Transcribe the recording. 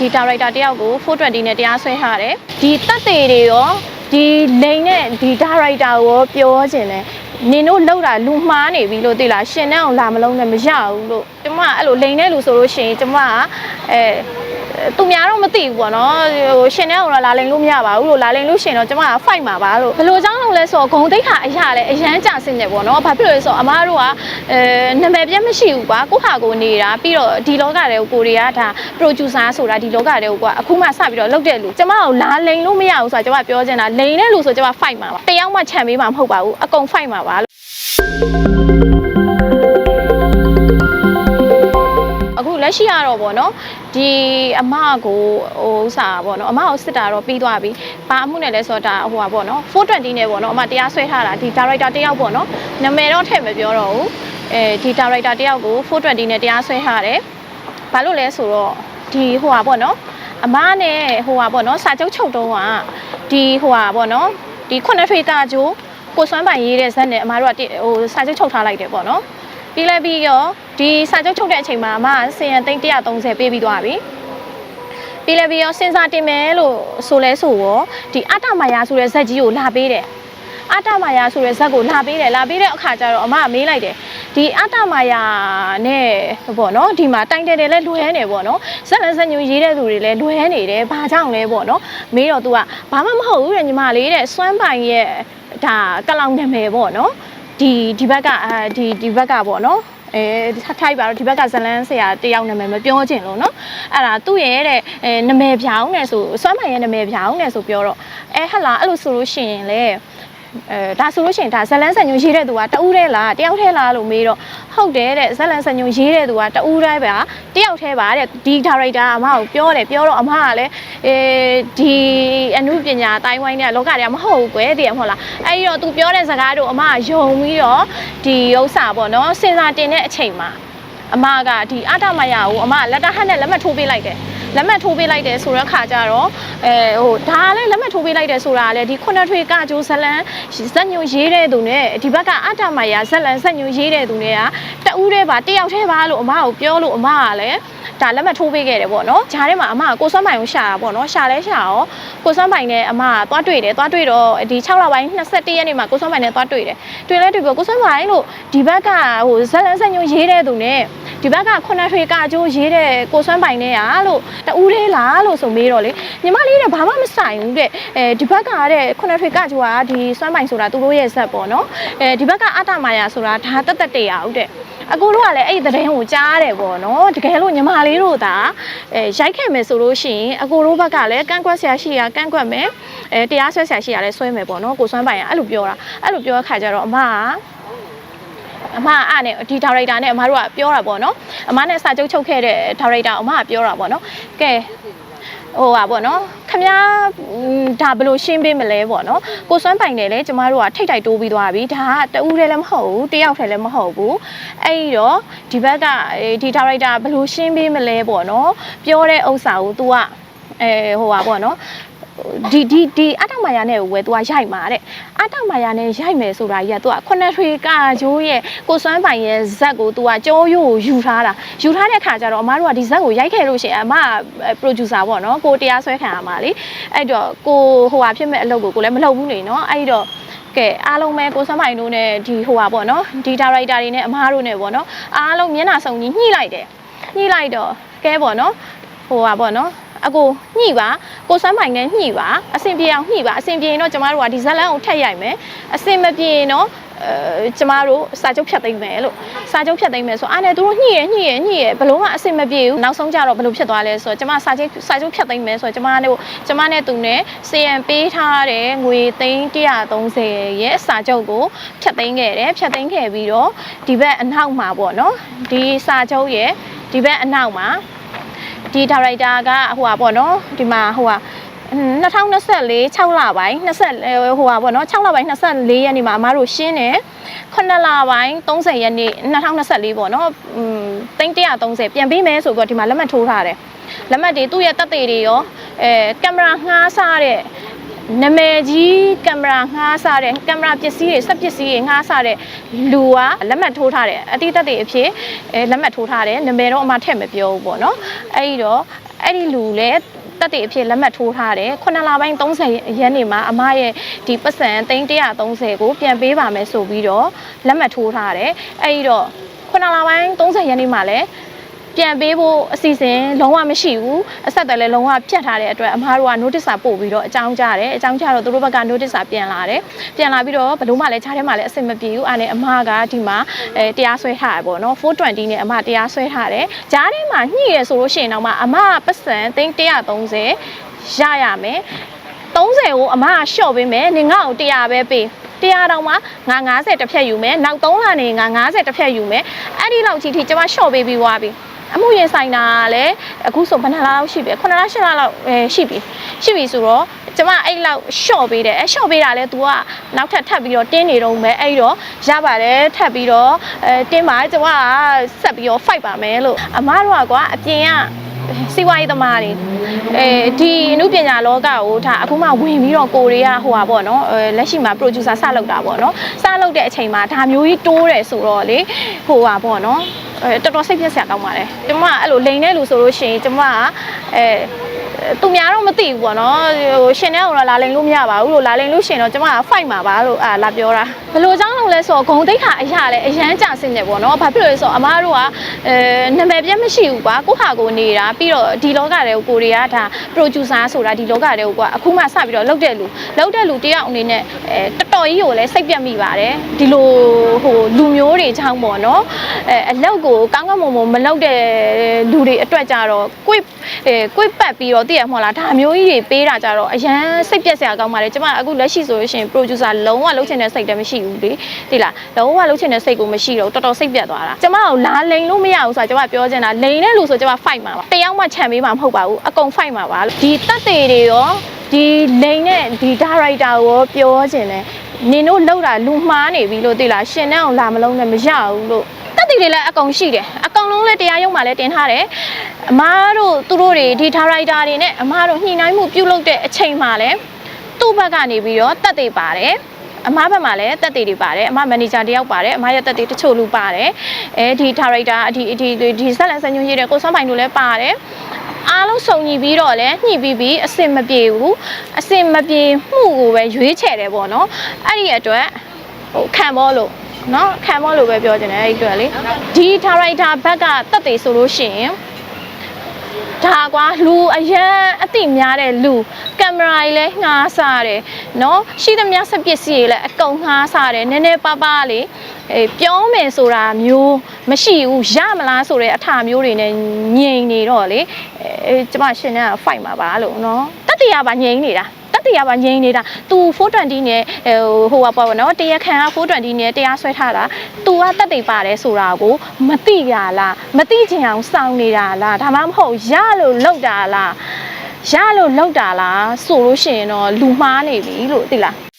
ဒီဒါရိုက်တာတယောက်ကို420နဲ့တရားစွဲထားတယ်ဒီတက်သေးတွေရောဒီလိန်နဲ့ဒီဒါရိုက်တာကိုပြောခြင်းလဲနင်တို့လောက်တာလူမှားနေပြီလို့သိလားရှင်နဲ့အောင်လာမလုံးနဲ့မရဘူးလို့ကျမကအဲ့လိုလိန်နဲ့လူဆိုလို့ရှိရင်ကျမကအဲ သူများတော့မသိဘူးပေါ့နော်ဟိုရှင်နဲ့အောင်လာလိန်လို့မရပါဘူးလို့လာလိန်လို့ရှင်တော့ကျမက fight မှာပါလို့ဘယ်လိုကြောင်းလုံးလဲဆိုတော့ဂုံတိတ်ခါအရာလဲအရန်ကြဆင်းနေပေါ့နော်ဘာဖြစ်လို့လဲဆိုတော့အမားတို့ကအဲနာမည်ပြတ်မရှိဘူးကွာကိုဟာကိုနေတာပြီးတော့ဒီလောကတွေကိုကိုတွေကဒါ producer ဆိုတာဒီလောကတွေကိုကွာအခုမှစပြီးတော့လုပ်တဲ့လူကျမကိုလာလိန်လို့မရဘူးဆိုတာကျမပြောချင်တာလိန်တဲ့လူဆိုကျမ fight မှာပါတယောက်မှခြံပေးမှာမဟုတ်ပါဘူးအကုန် fight မှာပါလို့အခုလက်ရှိရတော့ဗောနော် ဒီအမကိုဟိုဥစားဗောနော်အမကိုစစ်တာတော့ပြီးသွားပြီဘာအမှုနဲ့လဲဆိုတော့ဒါဟိုပါဗောနော်420နဲ့ဗောနော်အမတရားဆွဲထားတာဒီ director တယောက်ဗောနော်နာမည်တော့ထည့်မပြောတော့ဘူးအဲဒီ director တယောက်ကို420နဲ့တရားဆွဲထားတယ်ဘာလို့လဲဆိုတော့ဒီဟိုပါဗောနော်အမနဲ့ဟိုပါဗောနော်စာချုပ်ချုပ်တုံးကဒီဟိုပါဗောနော်ဒီခုနှစ်ထွေကကြိုးကိုစွမ်းပိုင်ရေးတဲ့ဇက်နဲ့အမတို့ကဟိုစာချုပ်ချုပ်ထားလိုက်တယ်ဗောနော် ပြီးလဲပြီးရောဒီစာချုပ်ချုပ်တဲ့အချိန်မှာအမကစင်ရန်သိန်း130ပေးပြီးသွားပြီပြီးလဲပြီးရောစင်စာတင်မယ်လို့ဆိုလဲဆိုရောဒီအတ္တမာယာဆိုတဲ့ဇက်ကြီးကိုလာပေးတယ်အတ္တမာယာဆိုတဲ့ဇက်ကိုလာပေးတယ်လာပေးတဲ့အခါကျတော့အမကမေးလိုက်တယ်ဒီအတ္တမာယာနဲ့ပေါ့နော်ဒီမှာတိုင်တယ်တယ်လဲလွယ်နေပေါ့နော်ဇက်လက်ဇက်ညူရေးတဲ့သူတွေလဲလွယ်နေတယ်ဘာကြောင့်လဲပေါ့နော်မေးတော့ तू ကဘာမှမဟုတ်ဘူးတဲ့ညီမလေးတဲ့စွမ်းပိုင်ရဲ့ဒါကလောင်နာမည်ပေါ့နော် ဒီဒီဘက်ကအဲဒီဒီဘက်ကပေါ့နော်အဲထိုက်ပါတော့ဒီဘက်ကဇလန်းဆရာတယောက်နာမည်မပြောချင်လို့နော်အဲ့ဒါသူ့ရဲ့တဲ့အဲနာမည်ဖြောင်းနေဆိုစွမ်းမိုင်ရဲ့နာမည်ဖြောင်းနေဆိုပြောတော့အဲဟတ်လာအဲ့လိုဆိုလို့ရှိရင်လေအဲဒါဆိုလို့ရှိရင်ဒါဇလန်းဆန်ညွန်ရေးတဲ့သူကတဦးတည်းလားတယောက်တည်းလားလို့မေးတော့ဟုတ်တယ်တဲ့ဇလန်းဆန်ညွန်ရေးတဲ့သူကတဦးတည်းပါတယောက်တည်းပါတဲ့ဒီဒါရိုက်တာအမကိုပြောတယ်ပြောတော့အမကလည်းအဲဒီအမှုပညာအတိုင်းဝိုင်းတဲ့လောကတွေကမဟုတ်ဘူးကွယ်တည်ရမဟုတ်လားအဲ့ဒီတော့ तू ပြောတဲ့စကားတို့အမကယုံပြီးတော့ဒီဥစ္စာပေါ့နော်စင်စာတင်တဲ့အချိန်မှာအမကဒီအတ္တမယကိုအမကလက်တဟတ်နဲ့လက်မှတ်ထိုးပေးလိုက်တယ် လက်မှတ်ထိုးပေးလိုက်တယ်ဆိုတော့ခါကြတော့အဲဟိုဒါလည်းလက်မှတ်ထိုးပေးလိုက်တယ်ဆိုတာကလည်းဒီခုနှစ်ထွေကကြိုးဇလန်ဇက်ညွန်ရေးတဲ့သူနဲ့ဒီဘက်ကအတ္တမယဇက်လန်ဇက်ညွန်ရေးတဲ့သူနဲ့ကတဦးတည်းပါတယောက်တည်းပါလို့အမကိုပြောလို့အမကလည်းဒါလက်မှတ်ထိုးပေးခဲ့တယ်ပေါ့နော်ဂျားထဲမှာအမကကိုစွမ်းပိုင်ကိုရှာတာပေါ့နော်ရှာလဲရှာရောကိုစွမ်းပိုင်နဲ့အမကသွားတွေ့တယ်သွားတွေ့တော့ဒီ6လပိုင်း21ရက်နေ့မှာကိုစွမ်းပိုင်နဲ့သွားတွေ့တယ်တွေ့လဲတွေ့ပြီးကိုစွမ်းပိုင်လို့ဒီဘက်ကဟိုဇက်လန်ဇက်ညွန်ရေးတဲ့သူနဲ့ ဒီဘက်ကခုနှစ်ထွေကကြိုးရေးတဲ့ကိုစွမ်းပိုင်နဲ့ကလို့တဦးသေးလားလို့ဆိုမေးတော့လေညီမလေးတဲ့ဘာမှမဆိုင်ဘူးတဲ့အဲဒီဘက်ကတဲ့ခုနှစ်ထွေကကြိုးကဒီစွမ်းပိုင်ဆိုတာသူတို့ရဲ့ဇက်ပေါ့နော်အဲဒီဘက်ကအတ္တမာယာဆိုတာဒါတက်တက်တရအောင်တဲ့အကိုတို့ကလည်းအဲ့ဒီသတင်းကိုကြားရတယ်ပေါ့နော်တကယ်လို့ညီမလေးတို့သာအဲရိုက်ခဲ့မယ်ဆိုလို့ရှိရင်အကိုတို့ဘက်ကလည်းကန့်ကွက်ဆရာရှိရကန့်ကွက်မယ်အဲတရားဆွဲဆရာရှိရလည်းဆွဲမယ်ပေါ့နော်ကိုစွမ်းပိုင်ကအဲ့လိုပြောတာအဲ့လိုပြောတဲ့ခါကျတော့အမက အမအားနဲ့ဒီဒါရိုက်တာနဲ့အမတို့ကပြောတာပေါ့နော်အမနဲ့စာချုပ်ချုပ်ခဲ့တဲ့ဒါရိုက်တာအမကပြောတာပေါ့နော်ကဲဟိုပါပေါ့နော်ခမ ्या ဒါဘယ်လိုရှင်းပေးမလဲပေါ့နော်ကိုစွမ်းပိုင်တယ်လေကျမတို့ကထိတ်တိုက်တိုးပြီးသွားပြီဒါကတူးတယ်လည်းမဟုတ်ဘူးတယောက်တည်းလည်းမဟုတ်ဘူးအဲ့ဒီတော့ဒီဘက်ကဒီဒါရိုက်တာဘယ်လိုရှင်းပေးမလဲပေါ့နော်ပြောတဲ့ဥစ္စာကို तू ကအဲဟိုပါပေါ့နော် ဒီဒီဒီအတ္တမာယာနဲ့ဝယ်သူကရိုက်မှာတဲ့အတ္တမာယာနဲ့ရိုက်မယ်ဆိုတာကြီးကသူကခုနှစ်ထွေကာကျိုးရဲ့ကိုစွမ်းပိုင်ရဲ့ဇက်ကိုသူကကြိုးရိုးယူထားတာယူထားတဲ့ခါကျတော့အမတို့ကဒီဇက်ကိုရိုက်ခဲ့လို့ရှိရင်အမက producer ပေါ့နော်ကိုတရားဆွဲခံရမှာလေအဲ့တော့ကိုဟိုဟာဖြစ်မဲ့အလုပ်ကိုကိုလည်းမလုပ်ဘူးလေနော်အဲ့တော့ကဲအားလုံးပဲကိုစမိုင်တို့နဲ့ဒီဟိုပါပေါ့နော်ဒီဒါရိုက်တာတွေနဲ့အမားတို့နဲ့ပေါ့နော်အားလုံးမျက်နှာစုံကြီးညှိလိုက်တယ်ညှိလိုက်တော့ကဲပေါ့နော်ဟိုပါပေါ့နော် အကိုညှိပါကိုစမ်းပိုင်နဲ့ညှိပါအဆင်ပြေအောင်ညှိပါအဆင်ပြေရင်တော့ကျမတို့ကဒီဇက်လန်ကိုထက်ရိုက်မယ်အဆင်မပြေရင်တော့အဲကျမတို့စာချုပ်ဖြတ်သိမ်းမယ်လို့စာချုပ်ဖြတ်သိမ်းမယ်ဆိုအားနဲ့သူတို့ညှိရညှိရညှိရဘလို့မှအဆင်မပြေဘူးနောက်ဆုံးကြတော့ဘလို့ဖြစ်သွားလဲဆိုတော့ကျမစာချုပ်စာချုပ်ဖြတ်သိမ်းမယ်ဆိုတော့ကျမနဲ့ကျမနဲ့သူနဲ့ CM ပေးထားတဲ့ငွေသိန်း130ရဲ့စာချုပ်ကိုဖြတ်သိမ်းခဲ့တယ်ဖြတ်သိမ်းခဲ့ပြီးတော့ဒီဘက်အနောက်မှာပေါ့နော်ဒီစာချုပ်ရဲ့ဒီဘက်အနောက်မှာ ဒီဒါရိုက်တာကဟိုပါပေါ့နော်ဒီမှာဟိုပါ2024 6လပိုင်း20ဟိုပါပေါ့နော်6လပိုင်း24ရက်နေ့မှာအမားတို့ရှင်းတယ်9လပိုင်း30ရက်နေ့2024ပေါ့နော်อืม330ပြန်ပေးမယ်ဆိုပြီးတော့ဒီမှာလက်မှတ်ထိုးထားတယ်လက်မှတ်တွေသူ့ရဲ့တက်သေးတွေရောအဲကင်မရာငှားစားတဲ့ နမယ်ကြီးကင်မရာငှားစားတဲ့ကင်မရာပစ္စည်းတွေစက်ပစ္စည်းတွေငှားစားတဲ့လူကလက်မှတ်ထိုးထားတယ်အတိတ်တက်တွေအဖြစ်အဲလက်မှတ်ထိုးထားတယ်နမယ်တော့အမထည့်မပြောဘူးပေါ့နော်အဲ့ဒီတော့အဲ့ဒီလူလည်းတက်တဲ့အဖြစ်လက်မှတ်ထိုးထားတယ်ခုနှစ်လပိုင်း30ရက်နေ့မှာအမရဲ့ဒီပတ်စံ330ကိုပြန်ပေးပါမယ်ဆိုပြီးတော့လက်မှတ်ထိုးထားတယ်အဲ့ဒီတော့ခုနှစ်လပိုင်း30ရက်နေ့မှာလည်း ပြန်ပေးဖို့အစီအစဉ်လုံးဝမရှိဘူးအဆက်အသွယ်လည်းလုံးဝပြတ်ထားတဲ့အတွက်အမားတို့က notice စာပို့ပြီးတော့အကြောင်းကြားတယ်အကြောင်းကြားတော့သူတို့ဘက်က notice စာပြန်လာတယ်ပြန်လာပြီးတော့ဘလို့မှလည်းခြားထဲမှာလည်းအဆင်မပြေဘူးအဲ့နဲ့အမားကဒီမှာအဲတရားစွဲထားတယ်ပေါ့နော်420နဲ့အမတရားစွဲထားတယ်ဂျားထဲမှာညှိရဆိုလို့ရှိရင်တော့မှအမကပတ်စံသိန်း130ရရမယ်30ကိုအမကလျှော့ပေးမယ်နေငါ့ကို100ပဲပေးတရားတောင်မှငါ90တစ်ဖြတ်ယူမယ်နောက်3လနေငါ90တစ်ဖြတ်ယူမယ်အဲ့ဒီလောက်ကြီးထိကျွန်မလျှော့ပေးပြီးသွားပြီ အမှုရင်ဆိုင်တာကလည်းအခုဆိုဘယ်နှစ်လလောက်ရှိပြီ9လ10လလောက်အဲရှိပြီရှိပြီဆိုတော့ကျမအဲ့လောက်ရှော့ပေးတယ်အဲရှော့ပေးတာလဲ तू ကနောက်ထပ်ထပ်ပြီးတော့တင်းနေတော့မယ်အဲ့တော့ရပါတယ်ထပ်ပြီးတော့အဲတင်းပါကျမကဆက်ပြီးတော့ fight ပါမယ်လို့အမားတို့ကကွာအပြင်ကစီးပွားရေးသမားတွေအဲဒီအမှုပညာလောကကိုဒါအခုမှဝင်ပြီးတော့ကိုရီးယားဟိုပါပေါ့နော်အဲလက်ရှိမှာ producer စလုပ်တာပေါ့နော်စလုပ်တဲ့အချိန်မှာဒါမျိုးကြီးတိုးတယ်ဆိုတော့လေဟိုပါပေါ့နော် အဲတော်တော်စိတ်ပြက်စရာကောင်းပါတယ်ကျမကအဲ့လိုလိန်တဲ့လူဆိုလို့ရှိရင်ကျမကအဲသူများတော့မသိဘူးပေါ့နော်ဟိုရှင်တဲ့ကတော့လာလိန်လို့မရပါဘူးလို့လာလိန်လို့ရှင်တော့ကျမက fight မှာပါလို့အာလာပြောတာဘယ်လိုကြောင့်လို့လဲဆိုတော့ဂုံတိတ်ခါအရာလဲအရန်ကြဆင်းနေပေါ့နော်ဘာဖြစ်လို့လဲဆိုတော့အမားတို့ကအဲနာမည်ပြတ်မရှိဘူးကွာကိုဟာကိုနေတာပြီးတော့ဒီလောကတွေကိုကိုရီးယားဒါ producer ဆိုတာဒီလောကတွေကိုကွာအခုမှစပြီးတော့လောက်တဲ့လူလောက်တဲ့လူတယောက်အနေနဲ့အဲတော်တော်ကြီးကိုလည်းစိတ်ပြတ်မိပါတယ်ဒီလိုဟိုလူမျိုးတွေချောင်းပေါ့နော်အဲအလောက်ကိုကောင်းကောင်းမွန်မွန်မလောက်တဲ့လူတွေအတွက်ကြတော့ကိုယ်အဲကိုယ်ပတ်ပြီးတော့သိရမဟုတ်လားဒါမျိုးကြီးတွေပေးတာကြတော့အရန်စိတ်ပြက်စရာကောင်းပါတယ်ကျမအခုလက်ရှိဆိုလို့ရှိရင် producer လုံးဝလုပ်ချင်တဲ့စိတ်တည်းမရှိဘူးလေသိလားလုံးဝလုပ်ချင်တဲ့စိတ်ကိုမရှိတော့တော်တော်စိတ်ပြတ်သွားတာကျမကိုလာလိန်လို့မရဘူးဆိုတာကျမပြောချင်တာလိန်တဲ့လူဆိုကျမ fight မှာပါတယောက်မှခြံပေးမှာမဟုတ်ပါဘူးအကုန် fight မှာပါဒီတက်တွေတွေရောဒီလိန်နဲ့ဒီ director ကိုပြောချင်တယ်နင်တို့လောက်တာလူမှားနေပြီလို့သိလားရှင်နဲ့အောင်လာမလုံးနဲ့မရဘူးလို့တက်တီတွေလည်းအကုန်ရှိတယ်အကောင်လုံးလည်းတရားရုံးမှာလည်းတင်ထားတယ်အမားတို့သူတို့တွေဒီဒါရိုက်တာတွေနဲ့အမားတို့ညှိနှိုင်းမှုပြုလုပ်တဲ့အချိန်မှာလည်းသူ့ဘက်ကနေပြီးတော့တက်တွေပါတယ် အမဘက်မှာလည်းတက်တေတွေပါတယ်အမမန်နေဂျာတယောက်ပါတယ်အမရဲ့တက်တေတချို့လူပါတယ်အဲဒီဒါရိုက်တာဒီဒီဒီဆက်လက်ဆန်းညွှန်းရေးတဲ့ကိုစောင်းပိုင်တို့လည်းပါတယ်အားလုံးစုံညီပြီးတော့လဲညှိပြီးပြီးအစင်မပြေဘူးအစင်မပြေမှုကိုပဲရွေးချယ်တယ်ပေါ့နော်အဲ့ဒီအတွက်ဟိုခံမောလို့နော်ခံမောလို့ပဲပြောချင်တယ်အဲ့ဒီအတွက်လေဒီဒါရိုက်တာဘက်ကတက်တေဆိုလို့ရှိရင်ဒါကွာလူအရန်အတိများတဲ့လူ မရာကြီးလည်းငှားစားတယ်နော်ရှိသမျှစက်ပစ္စည်းတွေလည်းအကုန်ငှားစားတယ်နည်းနည်းပါးပါးလေအေးပြောမယ်ဆိုတာမျိုးမရှိဘူးရမလားဆိုတဲ့အထာမျိုးတွေနဲ့ငြိမ်နေတော့လေအေးကျမရှင်ကဖိုက်မှာပါလို့နော်တတိယပါငြိမ်နေတာတတိယပါငြိမ်နေတာ तू 420နဲ့ဟိုဟိုပါပေါ့နော်တရားခံက420နဲ့တရားဆွဲထားတာ तू ကတက်တိပါတယ်ဆိုတာကိုမသိရလားမသိချင်အောင်စောင့်နေတာလားဒါမှမဟုတ်ရလို့လောက်တာလား ရလို့လောက်တာလားဆိုလို့ရှိရင်တော့လူမှားနေပြီလို့သိလား